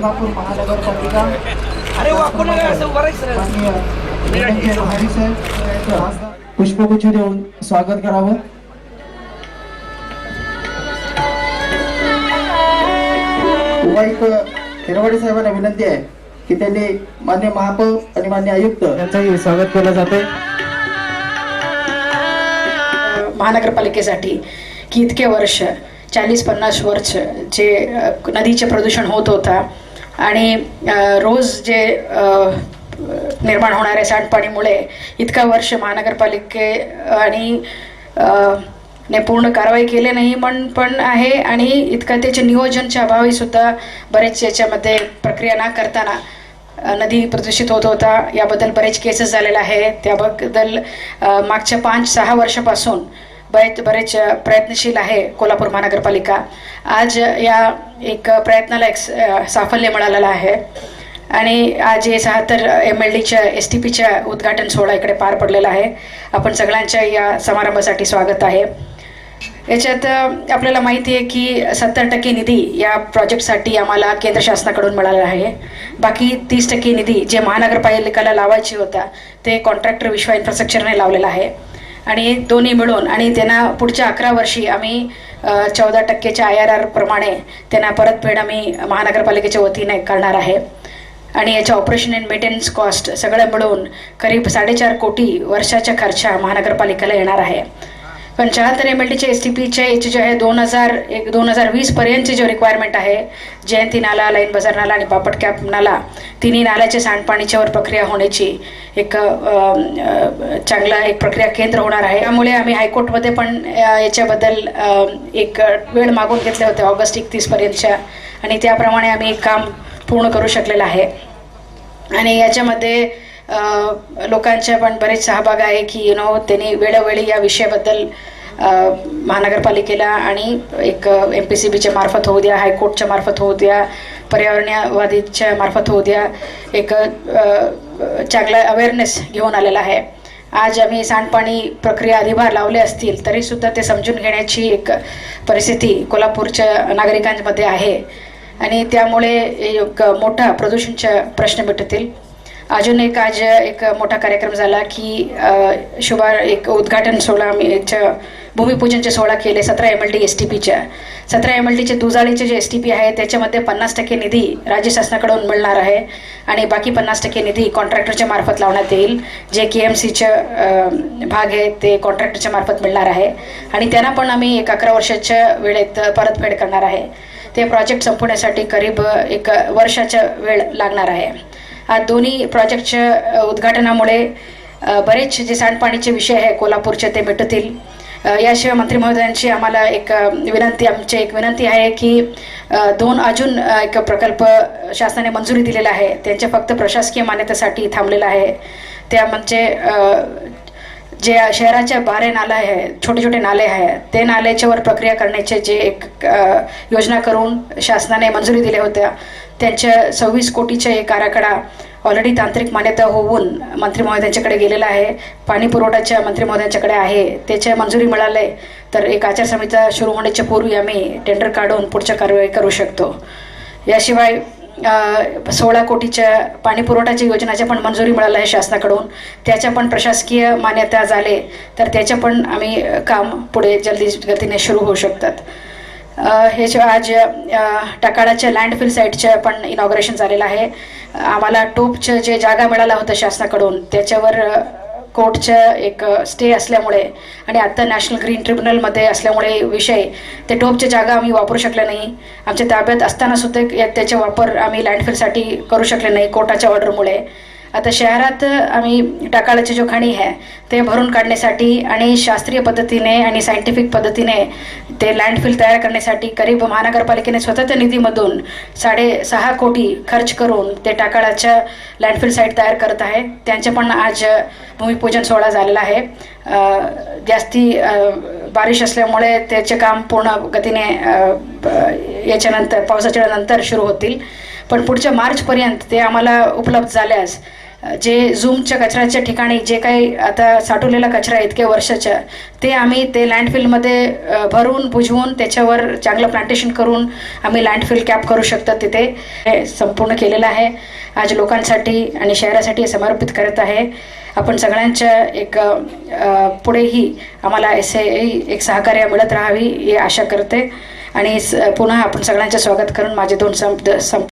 कोल्हापूर महानगरपालिका अरे पुष्पगुच्छ देऊन स्वागत करावं. उपायुक्त हिरवाडी साहेबांना विनंती आहे की त्यांनी मान्य महापौर आणि मान्य आयुक्त यांचंही स्वागत केलं जाते महानगरपालिकेसाठी की इतके वर्ष चाळीस पन्नास वर्ष जे नदीचे प्रदूषण होत होता आणि रोज जे निर्माण होणाऱ्या सांडपाणीमुळे इतका वर्ष महानगरपालिके आणि ने पूर्ण कारवाई केली नाही पण पण आहे आणि इतका त्याचे नियोजनच्या अभावी सुद्धा बरेच याच्यामध्ये प्रक्रिया ना करताना नदी प्रदूषित होत होता. याबद्दल बरेच केसेस झालेले आहे त्याबद्दल मागच्या पाच सहा वर्षापासून बरेच बरेच प्रयत्नशील आहे कोल्हापूर महानगरपालिका. आज या एक प्रयत्नाला एक साफल्य मिळालेलं आहे. आणि आज हे सहात्तर एम एल डीच्या एस टी पीच्या उद्घाटन सोहळा इकडे पार पडलेला आहे. आपण सगळ्यांच्या या समारंभासाठी स्वागत आहे. याच्यात आपल्याला माहिती आहे की सत्तर टक्के निधी या प्रोजेक्टसाठी आम्हाला केंद्र शासनाकडून मिळाला आहे. बाकी तीस टक्के निधी जे महानगरपालिकेला लावायचे होता ते कॉन्ट्रॅक्टर विश्व इन्फ्रास्ट्रक्चरने लावलेला आहे. आणि दोन्ही मिळून आणि त्यांना पुढच्या अकरा वर्षी आम्ही चौदा टक्केच्या आय आर आर प्रमाणे त्यांना परतफेड आम्ही महानगरपालिकेच्या वतीने करणार आहे. आणि याच्या ऑपरेशन अँड मेंटेनन्स कॉस्ट सगळं मिळून करीब साडेचार कोटी वर्षाच्या खर्चा महानगरपालिकेला येणार आहे. पण एम एल टीचे एस टी पीचे याचे जे आहे दोन हजार एक दोन हजार वीसपर्यंतचे जो रिक्वायरमेंट आहे जयंती नाला लाईन बाजार नाला आणि बापट कॅप नाला तिन्ही नाल्याचे सांडपाणीच्यावर प्रक्रिया होण्याची एक चांगला एक प्रक्रिया केंद्र होणार आहे. त्यामुळे आम्ही हायकोर्टमध्ये पण याच्याबद्दल एक वेळ मागून घेतले होते ऑगस्ट एकतीसपर्यंतच्या आणि त्याप्रमाणे आम्ही काम पूर्ण करू शकलेलं आहे. आणि याच्यामध्ये अ, लोकांचे पण बरेच सहभाग आहे की यु नो त्यांनी वेळोवेळी या विषयाबद्दल महानगरपालिकेला आणि एक एम पी सी बीच्या मार्फत होऊ द्या हायकोर्टच्या मार्फत होऊ द्या पर्यावरणवादीच्या मार्फत होऊ द्या एक चांगला अवेअरनेस घेऊन आलेला आहे. आज आम्ही सांडपाणी प्रक्रिया अधिभार लावले असतील तरीसुद्धा ते समजून घेण्याची एक परिस्थिती कोल्हापूरच्या नागरिकांमध्ये आहे. आणि त्यामुळे एक मोठा प्रदूषणच्या प्रश्न मिटतील. अजून एक आज एक मोठा कार्यक्रम झाला की शुभार एक उद्घाटन सोहळा आम्ही याच्या भूमिपूजनचे सोहळा केले. सतरा M L D S T पीच्या सतरा एम एल डीचे दुजाळीचे जे एस टी पी आहे त्याच्यामध्ये पन्नास टक्के निधी राज्य शासनाकडून मिळणार आहे आणि बाकी पन्नास टक्के निधी कॉन्ट्रॅक्टरच्या मार्फत लावण्यात येईल. जे के एम सीचं भाग आहे ते कॉन्ट्रॅक्टरच्या मार्फत मिळणार आहे. आणि त्यांना पण आम्ही एक अकरा वर्षाच्या वेळेत परतफेड करणार आहे. ते प्रोजेक्ट संपवण्यासाठी करीब एक वर्षाचा वेळ लागणार आहे. आज दोन्ही प्रोजेक्टच्या उद्घाटनामुळे बरेच जे सांडपाणीचे विषय आहे कोल्हापूरचे ते मिटतील. याशिवाय मंत्री महोदयांची आम्हाला एक विनंती आमची एक विनंती आहे की दोन अजून एक प्रकल्प शासनाने मंजुरी दिलेला आहे. त्यांच्या फक्त प्रशासकीय मान्यतेसाठी थांबलेला आहे. त्या म्हणजे जे शहराच्या बारे नाला आहे छोटे छोटे नाले आहे ते नाल्याच्यावर प्रक्रिया करण्याचे जे एक योजना करून शासनाने मंजुरी दिल्या होत्या. त्यांच्या सव्वीस कोटीच्या एक आराखडा ऑलरेडी तांत्रिक मान्यता होऊन मंत्री महोदयांच्याकडे गेलेला आहे. पाणी पुरवठ्याच्या मंत्री महोदयांच्याकडे आहे. त्याच्या मंजुरी मिळाले तर एक आचारसंहिता सुरू होण्याच्या पूर्वी आम्ही टेंडर काढून पुढच्या कारवाई करू शकतो. याशिवाय सोळा कोटीच्या पाणी पुरवठ्याच्या योजनाच्या पण मंजुरी मिळालं आहे शासनाकडून. त्याच्या पण प्रशासकीय मान्यता झाले तर त्याच्या पण आम्ही काम पुढे जलदी गतीने सुरू होऊ शकतात. ह्याच्या आज अ, टाकाळाच्या लँडफिल साईटचं पण इनॉग्रेशन झालेलं आहे. आम्हाला टोपचं जे जागा मिळाला होता शासनाकडून त्याच्यावर कोर्टचं एक स्टे असल्यामुळे आणि आत्ता नॅशनल ग्रीन ट्रिब्युनलमध्ये असल्यामुळे विषय ते टोपच्या जागा आम्ही वापरू शकले नाही. आमच्या ताब्यात असताना सुद्धा त्याचा वापर आम्ही लँडफिलसाठी करू शकले नाही कोर्टाच्या ऑर्डरमुळे आता शहरात आम्ही टाकाळाची जो खणी आहे ते भरून काढण्यासाठी आणि शास्त्रीय पद्धतीने आणि सायंटिफिक पद्धतीने ते लँडफिल तयार करण्यासाठी करीब महानगरपालिकेने स्वतःच्या निधीमधून साडेसहा कोटी खर्च करून ते टाकाळाच्या लँडफिल साईट तयार करत आहे. त्यांचे पण आज भूमिपूजन सोहळा झालेला आहे. जास्ती बारिश असल्यामुळे त्याचे काम पूर्ण गतीने याच्यानंतर पावसाच्या नंतर सुरू होतील. पण पुढच्या मार्चपर्यंत ते आम्हाला उपलब्ध झाल्यास जे झूमच्या कचऱ्याच्या ठिकाणी जे काही आता साठवलेला कचरा आहे इतक्या वर्षाच्या ते आम्ही ते लँडफिलमध्ये भरून बुजवून त्याच्यावर चांगलं प्लांटेशन करून आम्ही लँडफिल कॅप करू शकतात तिथे. हे संपूर्ण केलेलं आहे. आज लोकांसाठी आणि शहरासाठी समर्पित करत आहे. आपण सगळ्यांच्या एक पुढेही आम्हाला असे एक सहकार्य मिळत राहावी ही आशा करते. आणि स- पुन्हा आपण सगळ्यांचे स्वागत करून माझे दोन संप संप